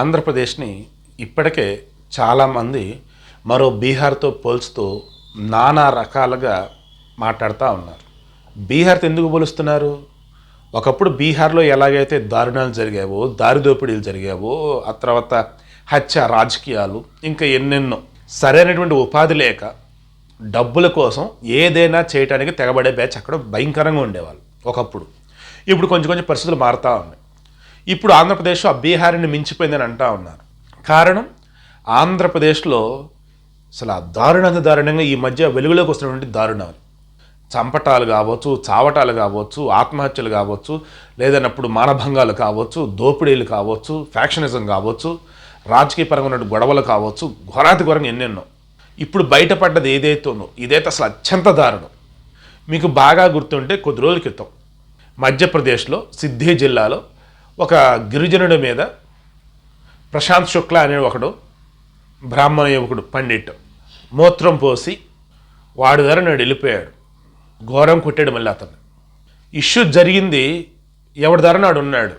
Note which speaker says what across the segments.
Speaker 1: ఆంధ్రప్రదేశ్ని ఇప్పటికే చాలామంది మరో బీహార్తో పోల్చుతూ నానా రకాలుగా మాట్లాడుతూ ఉన్నారు. బీహార్తో ఎందుకు పోలుస్తున్నారు? ఒకప్పుడు బీహార్లో ఎలాగైతే దారుణాలు జరిగావో దారిదోపిడీలు జరిగావో ఆ తర్వాత హత్య రాజకీయాలు ఇంకా ఎన్నెన్నో సరైనటువంటి ఉపాధి లేక డబ్బుల కోసం ఏదైనా చేయడానికి తెగబడే బ్యాచ్ అక్కడ భయంకరంగా ఉండేవాళ్ళు ఒకప్పుడు. ఇప్పుడు కొంచెం కొంచెం పరిస్థితులు మారుతూ ఉన్నాయి. ఇప్పుడు ఆంధ్రప్రదేశ్ ఆ బీహార్ని మించిపోయిందని అంటా ఉన్నారు. కారణం ఆంధ్రప్రదేశ్లో అసలు ఆ దారుణంగా దారుణంగా ఈ మధ్య వెలుగులోకి వస్తున్నటువంటి దారుణాలు చంపటాలు కావచ్చు చావటాలు కావచ్చు ఆత్మహత్యలు కావచ్చు లేదన్నప్పుడు మానభంగాలు కావచ్చు దోపిడీలు కావచ్చు ఫ్యాక్షనిజం కావచ్చు రాజకీయ పరంగా ఉన్న గొడవలు కావచ్చు ఘోరాతి ఘోరంగా ఎన్నెన్నో. ఇప్పుడు బయటపడ్డది ఏదైతేనో ఇదైతే అసలు అత్యంత దారుణం. మీకు బాగా గుర్తుంటే కొద్ది రోజుల క్రితం మధ్యప్రదేశ్లో సిద్ధి జిల్లాలో ఒక గిరిజనుడి మీద ప్రశాంత్ శుక్లా అనే ఒకడు బ్రాహ్మణ యువకుడు పండిట్ మూత్రం పోసి వాడి ద్వారా నాడు వెళ్ళిపోయాడు. ఘోరం కొట్టాడు మళ్ళీ అతను ఇష్యూ జరిగింది ఎవడి ధర నాడు ఉన్నాడు.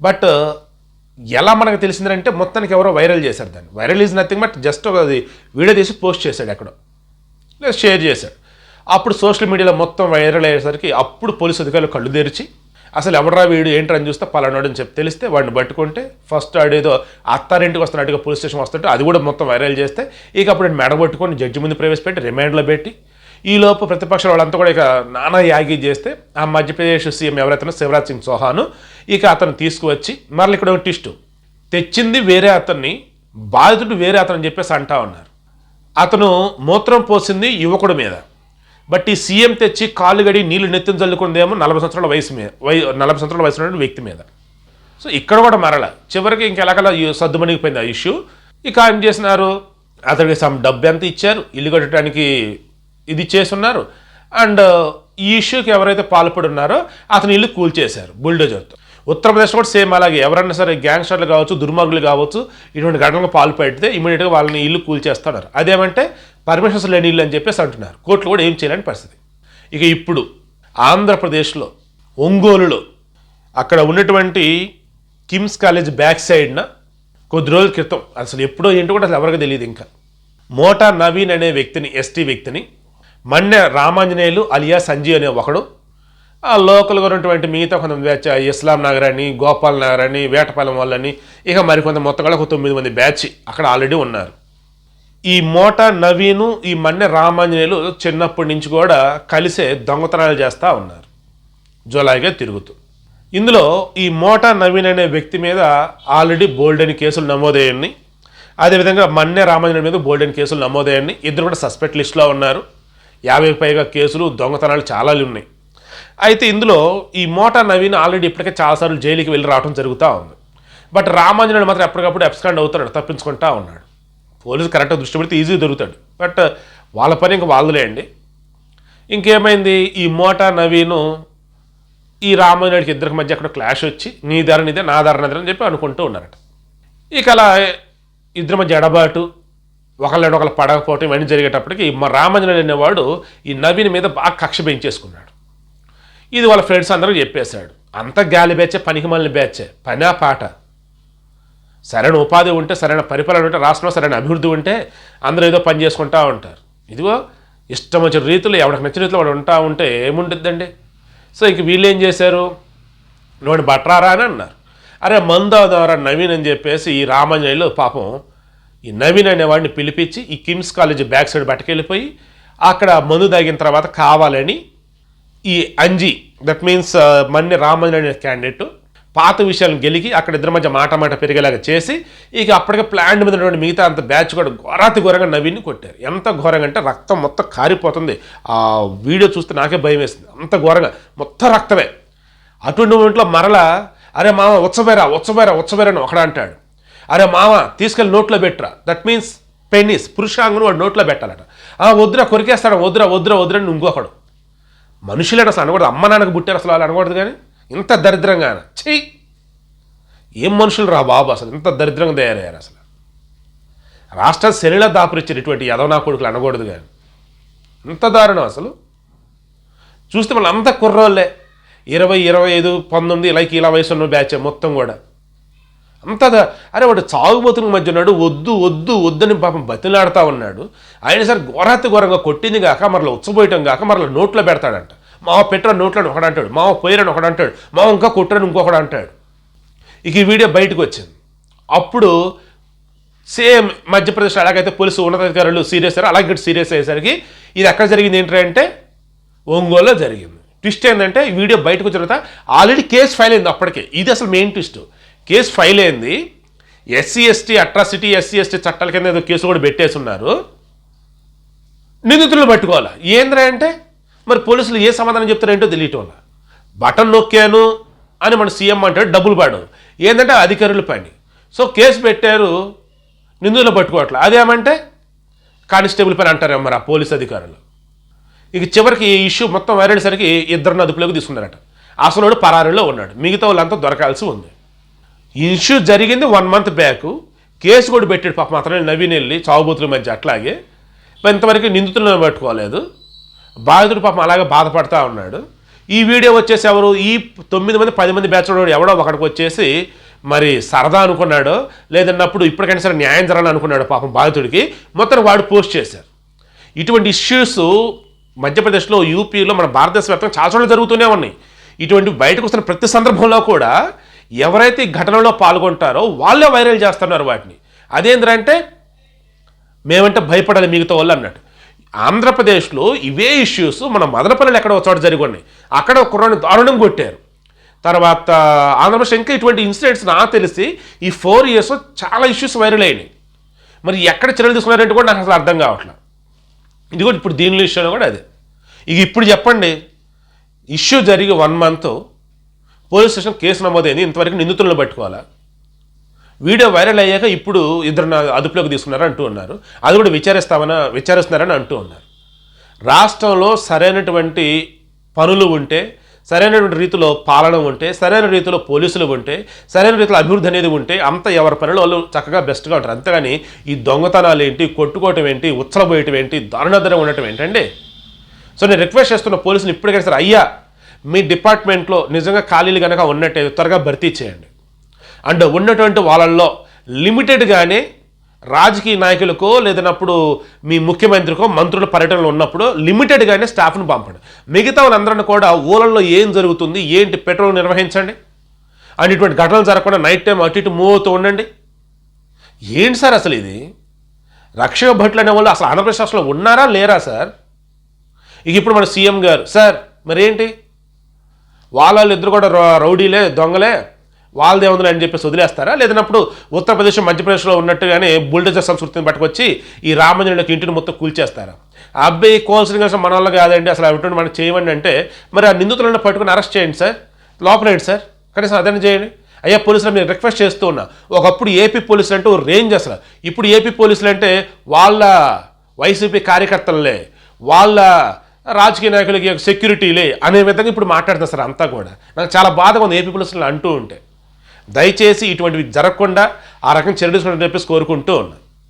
Speaker 1: బట్ ఎలా మనకు తెలిసిందంటే మొత్తానికి ఎవరో వైరల్ చేశారు దాన్ని. Viral is nothing but just ఒక అది వీడియో తీసి పోస్ట్ చేశాడు ఎక్కడో. లేదా షేర్ చేశాడు. అప్పుడు సోషల్ మీడియాలో మొత్తం వైరల్ అయ్యేసరికి అప్పుడు పోలీసు అధికారులు కళ్ళు తెరిచి అసలు ఎవడరా వీడు ఏంటని చూస్తే పలానాడు అని చెప్పి తెలిస్తే వాడిని పట్టుకుంటే ఫస్ట్ ఆడేదో అత్తారింటికి వస్తున్నట్టుగా పోలీస్ స్టేషన్ వస్తుంటే అది కూడా మొత్తం వైరల్ చేస్తే ఇక అప్పుడు మెడ పట్టుకొని జడ్జి ముందు ప్రవేశపెట్టి రిమాండ్లో పెట్టి ఈ లోపు ప్రతిపక్ష వాళ్ళంతా కూడా ఇక నానా యాగి చేస్తే ఆ మధ్యప్రదేశ్ సీఎం ఎవరైతే శివరాజ్ సింగ్ చౌహాను ఇక అతను తీసుకువచ్చి మరల ఇక్కడ ఒక టిస్టు తెచ్చింది వేరే అతన్ని బాధితుడు వేరే అతను చెప్పేసి అంటా ఉన్నారు. అతను మూత్రం పోసింది యువకుడి మీద. బట్ ఈ సీఎం తెచ్చి కాళ్ళు గడి నీళ్ళు నెత్తిన చల్లుకుందేమో నలభై సంవత్సరాల వయసు మీద వై నలభై సంవత్సరాల వయసు ఉన్న వ్యక్తి మీద. సో ఇక్కడ కూడా మరల చివరికి ఇంకెలాగలా సర్దుమణిగిపోయింది ఆ ఇష్యూ. ఇక ఏం చేసినారు అతనికి సమ్ డబ్బు ఎంత ఇచ్చారు ఇల్లు కట్టడానికి ఇది చేస్తున్నారు. అండ్ ఈ ఇష్యూకి ఎవరైతే పాల్పడి ఉన్నారో అతని ఇల్లు కూల్చేశారు బుల్డోజర్తో. ఉత్తరప్రదేశ్ కూడా సేమ్ అలాగే ఎవరన్నా సరే గ్యాంగ్స్టర్లు కావచ్చు దుర్మార్గులు కావచ్చు ఇటువంటి ఘటనలకు పాల్పడితే ఇమీడియట్గా వాళ్ళని ఇల్లు కూల్చేస్తున్నారు అదేమంటే పర్మిషన్స్ లేని ఇల్లు అని చెప్పేసి అంటున్నారు. కోర్టులు కూడా ఏం చేయలేని పరిస్థితి. ఇక ఇప్పుడు ఆంధ్రప్రదేశ్లో ఒంగోలులో అక్కడ ఉన్నటువంటి కిమ్స్ కాలేజ్ బ్యాక్ సైడ్న కొద్ది రోజుల క్రితం అసలు ఎప్పుడో ఏంటో కూడా అసలు ఎవరికి తెలియదు ఇంకా. మోటా నవీన్ అనే వ్యక్తిని ఎస్టీ వ్యక్తిని మన్నె రామాంజనేయులు అలియా సంజయ్ అనే ఒకడు ఆ లోకల్గా ఉన్నటువంటి మిగతా కొంతమంది బ్యాచ్ ఇస్లాం నగర్ అని గోపాల్ నగర్ అని వేటపాలెం వాళ్ళని ఇక మరికొంత మొత్తం కూడా ఒక తొమ్మిది మంది బ్యాచ్ అక్కడ ఆల్రెడీ ఉన్నారు. ఈ మోటా నవీను ఈ మన్నె రామాంజనేయులు చిన్నప్పటి నుంచి కూడా కలిసే దొంగతనాలు చేస్తూ ఉన్నారు. జులాయిగా తిరుగుతూ. ఇందులో ఈ మోటా నవీన్ అనే వ్యక్తి మీద ఆల్రెడీ బోల్డెన్ కేసులు నమోదయ్యాయి. అదేవిధంగా మన్నె రామాంజనేయుల మీద బోల్డెన్ కేసులు నమోదయ్యాయి. ఇద్దరు కూడా సస్పెక్ట్ లిస్టులో ఉన్నారు. యాభైకి పైగా కేసులు దొంగతనాలు చాలా ఉన్నాయి. అయితే ఇందులో ఈ మోటా నవీన్ ఆల్రెడీ ఇప్పటికే చాలాసార్లు జైలుకి వెళ్ళి రావడం జరుగుతూ ఉంది. బట్ రామాంజనేయుడు మాత్రం ఎప్పటికప్పుడు ఎబ్స్కాండ్ అవుతున్నాడు తప్పించుకుంటా ఉన్నాడు. పోలీసు కరెక్ట్గా దృష్టి పెడితే ఈజీ దొరుకుతాడు. బట్ వాళ్ళ పని ఇంకా వాళ్ళులే అండి. ఇంకేమైంది? ఈ మోటా నవీను ఈ రామాయణుడికి ఇద్దరికి మధ్య అక్కడ క్లాష్ వచ్చి నీ ధర నీదే నా ధర నీదే అని చెప్పి అనుకుంటూ ఉన్నారట. ఇక అలా ఇద్దరి మధ్య ఎడబాటు ఒకళ్ళని ఒకళ్ళు పడకపోవటం ఇవన్నీ జరిగేటప్పటికి మా రామాంజనేయుడు అనేవాడు ఈ నవీన్ మీద బాగా కక్ష పెంచేసుకున్నాడు. ఇది వాళ్ళ ఫ్రెండ్స్ అందరూ చెప్పేశాడు. అంత గాలి బ్యాచే పనికి మళ్ళీ బ్యాచే పనా పాట. సరైన ఉపాధి ఉంటే సరైన పరిపాలన ఉంటే రాష్ట్రంలో సరైన అభివృద్ధి ఉంటే అందరూ ఏదో పని చేసుకుంటూ ఉంటారు. ఇదిగో ఇష్టం వచ్చిన రీతిలో ఎవరికి నచ్చిన రీతిలో వాడు ఉంటా ఉంటే ఏముంటుందండి సో ఇంక వీళ్ళు ఏం చేశారు? నువ్వు బట్రారా అని అన్నారు. అరే మందు ద్వారా నవీన్ అని చెప్పేసి ఈ రామాంజనేయులు పాపం ఈ నవీన్ అనేవాడిని పిలిపించి ఈ కిమ్స్ కాలేజ్ బ్యాక్ సైడ్ బట్టకెళ్ళిపోయి అక్కడ మందు తాగిన తర్వాత కావాలని ఈ Anji that means Manni Ramanjaneyudu candidate పాత విషయాలను గెలిగి అక్కడ ఇద్దరి మధ్య మాట మాట పెరిగేలాగా చేసి ఇక అప్పటికే ప్లాంట్ మీద ఉన్నటువంటి మిగతా అంత బ్యాచ్ కూడా ఘోరాతి ఘోరంగా నవీన్ని కొట్టారు. ఎంత ఘోరంగా అంటే రక్తం మొత్తం కారిపోతుంది. ఆ వీడియో చూస్తే నాకే భయం వేసింది. అంత ఘోరంగా. మొత్తం రక్తమే. అటువంటి మూమెంట్లో మరల అరే మామ ఉత్సవేరా ఉత్సవేరా ఉత్సవేరా అని అంటాడు. అరే మామ తీసుకెళ్ళి నోట్లో పెట్టరా. దట్ మీన్స్ పెన్నీస్ పురుషాంగును వాడు నోట్లో పెట్టాలట. ఆ వద్దురా కొరికేస్తాడు? వద్దురా వద్దురా వద్దురా ఇంకొకడు. మనుషులేడు అసలు అనకూడదు. అమ్మ నాన్నకు పుట్టారు అసలు వాళ్ళు అనకూడదు కానీ ఇంత దరిద్రంగా చెయ్యి ఏం మనుషులు రా బాబు అసలు? ఇంత దరిద్రంగా తయారయ్యారు అసలు. రాష్ట్ర శరీర దాపురిచ్చారు ఇటువంటి యదవనా కొడుకులు అనకూడదు కానీ. ఇంత దారుణం అసలు. చూస్తే వాళ్ళంతా కుర్రోళ్ళే. ఇరవై ఇరవై ఐదు పంతొమ్మిది ఇలా ఇలా వయసు ఉన్న బ్యాచ్ మొత్తం కూడా. అంత ద- అరే వాడు చావుబోతుల మధ్య ఉన్నాడు వద్దు వద్దు వద్దని పాపం బతిలాడుతూ ఉన్నాడు. ఆయన సరే ఘోరాతి ఘోరంగా కొట్టింది కాక మరలా ఉచ్చబోయటం కాక మరలా నోట్లో పెడతాడంట. మావ పెట్టరా నోట్లో ఒకడు అంటాడు మావ పోయిరని ఒకడు అంటాడు మావ ఇంకా కుట్రని ఇంకొకడు అంటాడు. ఇక ఈ వీడియో బయటకు వచ్చింది. అప్పుడు సేమ్ మధ్యప్రదేశ్ అలాగైతే పోలీసు ఉన్నతాధికారులు సీరియస్ అయ్యారు. అలాగే సీరియస్ అయ్యేసరికి ఇది ఎక్కడ జరిగింది ఏంటంటే ఒంగోలులో జరిగింది. ట్విస్ట్ ఏంటంటే వీడియో బయటకు వచ్చిన తర్వాత ఆల్రెడీ కేసు ఫైల్ అయింది అప్పటికే. ఇది అసలు మెయిన్ ట్విస్ట్. కేసు ఫైల్ అయింది. SC ST atrocity SC ST చట్టాల కింద ఏదో కేసు కూడా పెట్టేసి ఉన్నారు నిందితులను పట్టుకోవాలా? ఏంద్రా అంటే మరి పోలీసులు ఏ సమాధానం చెప్తారేంటో తెలియటం వల్ల. బటన్ నొక్కాను అని మన సీఎం అంటాడు డబ్బులు పాడు. ఏంటంటే అధికారుల పని. సో కేసు పెట్టారు నిందితులు పట్టుకోవట్లే. అదేమంటే కానిస్టేబుల్ పని అంటారేమో మరి ఆ పోలీస్ అధికారులు. ఇక చివరికి ఈ ఇష్యూ మొత్తం వైరడేసరికి ఇద్దరిని అదుపులోకి తీసుకున్నారట. అసలు పరారీలో ఉన్నాడు. మిగతా వాళ్ళంతా దొరకాల్సి ఉంది. ఈ ఇష్యూ జరిగింది వన్ మంత్ బ్యాక్. కేసు కూడా పెట్టాడు పాప. మాత్రమే నవీన్ వెళ్ళి చావుబూతుల మధ్య అట్లాగే. ఇంతవరకు నిందితులను పట్టుకోలేదు. బాధితుడు పాపం అలాగే బాధపడతా ఉన్నాడు. ఈ వీడియో వచ్చేసి ఎవరు? ఈ తొమ్మిది మంది పది మంది బ్యాచ్ వాడు ఎవడో ఒకడికి వచ్చేసి మరి సరదా అనుకున్నాడో లేదన్నప్పుడు ఇప్పటికైనా సరే న్యాయం జరగాలని అనుకున్నాడు పాపం బాధితుడికి. మొత్తం వాడు పోస్ట్ చేశారు. ఇటువంటి ఇష్యూస్ మధ్యప్రదేశ్లో యూపీలో మన భారతదేశ వ్యాప్తంగా చాలా చోట్ల జరుగుతూనే ఉన్నాయి. ఇటువంటి బయటకు వస్తున్న ప్రతి సందర్భంలో కూడా ఎవరైతే ఈ ఘటనలో పాల్గొంటారో వాళ్ళే వైరల్ చేస్తున్నారు వాటిని. అదేంటంటే మేమంటే భయపడాలి మిగతా వాళ్ళు అన్నట్టు. ఆంధ్రప్రదేశ్లో ఇవే ఇష్యూస్ మన మదనపల్లిలో ఎక్కడ ఒక చోట జరిగి అక్కడ ఒక కుర్రాన్ని దారుణం కొట్టారు. తర్వాత ఆంధ్రప్రదేశ్ ఇంకా ఇటువంటి ఇన్సిడెంట్స్ నాకు తెలిసి ఈ ఫోర్ ఇయర్స్ చాలా ఇష్యూస్ వైరల్ అయినాయి. మరి ఎక్కడ చర్యలు తీసుకున్నారంటే కూడా నాకు అసలు అర్థం కావట్లేదు ఇది కూడా ఇప్పుడు దీని విషయంలో కూడా అదే. ఇక ఇప్పుడు చెప్పండి ఇష్యూ జరిగి one month police station case నమోదైంది. ఇంతవరకు నిందితులను పట్టుకోవాలా? వీడియో వైరల్ అయ్యాక ఇప్పుడు ఇద్దరు అదుపులోకి తీసుకున్నారని అంటూ ఉన్నారు. అది కూడా విచారిస్తామని విచారిస్తున్నారని అంటూ ఉన్నారు. రాష్ట్రంలో సరైనటువంటి పనులు ఉంటే సరైనటువంటి రీతిలో పాలన ఉంటే సరైన రీతిలో పోలీసులు ఉంటే సరైన రీతిలో అభివృద్ధి అనేది ఉంటే అంత ఎవరి పనులు వాళ్ళు చక్కగా బెస్ట్గా ఉంటారు. అంతేగాని ఈ దొంగతనాలు ఏంటి కొట్టుకోవటం ఏంటి ఉచ్చలబోయటం ఏంటి దారుణాధరం ఉండటం ఏంటండి? సో నేను రిక్వెస్ట్ చేస్తున్న పోలీసులు ఇప్పటికైనా సరే అయ్యా మీ డిపార్ట్మెంట్లో నిజంగా ఖాళీలు కనుక ఉన్నట్టే త్వరగా భర్తీ చేయండి. అండ్ ఉన్నటువంటి వాళ్ళల్లో లిమిటెడ్గానే రాజకీయ నాయకులకో లేదన్నప్పుడు మీ ముఖ్యమంత్రికో మంత్రుల పర్యటనలో ఉన్నప్పుడు లిమిటెడ్గానే స్టాఫ్ను పంపండి. మిగతా వాళ్ళందరిని కూడా ఊళ్ళల్లో ఏం జరుగుతుంది ఏంటి పెట్రోల్ నిర్వహించండి అండ్ ఇటువంటి ఘటనలు జరగకుండా నైట్ టైం అటు ఇటు మూవ్ అవుతూ ఉండండి. ఏంటి సార్ అసలు ఇది? రక్షక భట్లు అనే వాళ్ళు అసలు ఆంధ్రప్రదేశ్ రాష్ట్రంలో ఉన్నారా లేరా సార్? ఇక ఇప్పుడు మన సీఎం గారు సార్ మరేంటి? వాళ్ళ ఇద్దరు కూడా రౌడీలే దొంగలే. వాళ్ళదే ఉందని అని చెప్పేసి వదిలేస్తారా? లేదన్నప్పుడు ఉత్తరప్రదేశ్ మధ్యప్రదేశ్లో ఉన్నట్టుగానే బుల్డోజర్ సంస్కృతిని పట్టుకొచ్చి ఈ రామంజనుడికి ఇంటిని మొత్తం కూల్చేస్తారా? ఆ అబ్బాయి కోల్సిన కోసం మన వాళ్ళు కాదండి అసలు అటువంటి మనం చేయమండి అంటే మరి ఆ నిందితులను పట్టుకుని అరెస్ట్ చేయండి సార్. లోపలేండి సార్? కనీసం అదని చేయండి. అయ్యా పోలీసులు మీరు రిక్వెస్ట్ చేస్తూ ఉన్నా. ఒకప్పుడు ఏపీ పోలీసులు అంటే ఓ రేంజ్ అసలు. ఇప్పుడు ఏపీ పోలీసులు అంటే వాళ్ళ వైసీపీ కార్యకర్తలే వాళ్ళ రాజకీయ నాయకులకి సెక్యూరిటీలే అనే విధంగా ఇప్పుడు మాట్లాడుతున్నారు సార్ అంతా కూడా. నాకు చాలా బాధగా ఉంది ఏపీ పోలీసులు అంటూ ఉంటే. దయచేసి ఇటువంటివి జరగకుండా ఆ రకం చర్యలు తీసుకోవాలని చెప్పేసి కోరుకుంటూ ఉన్నాను.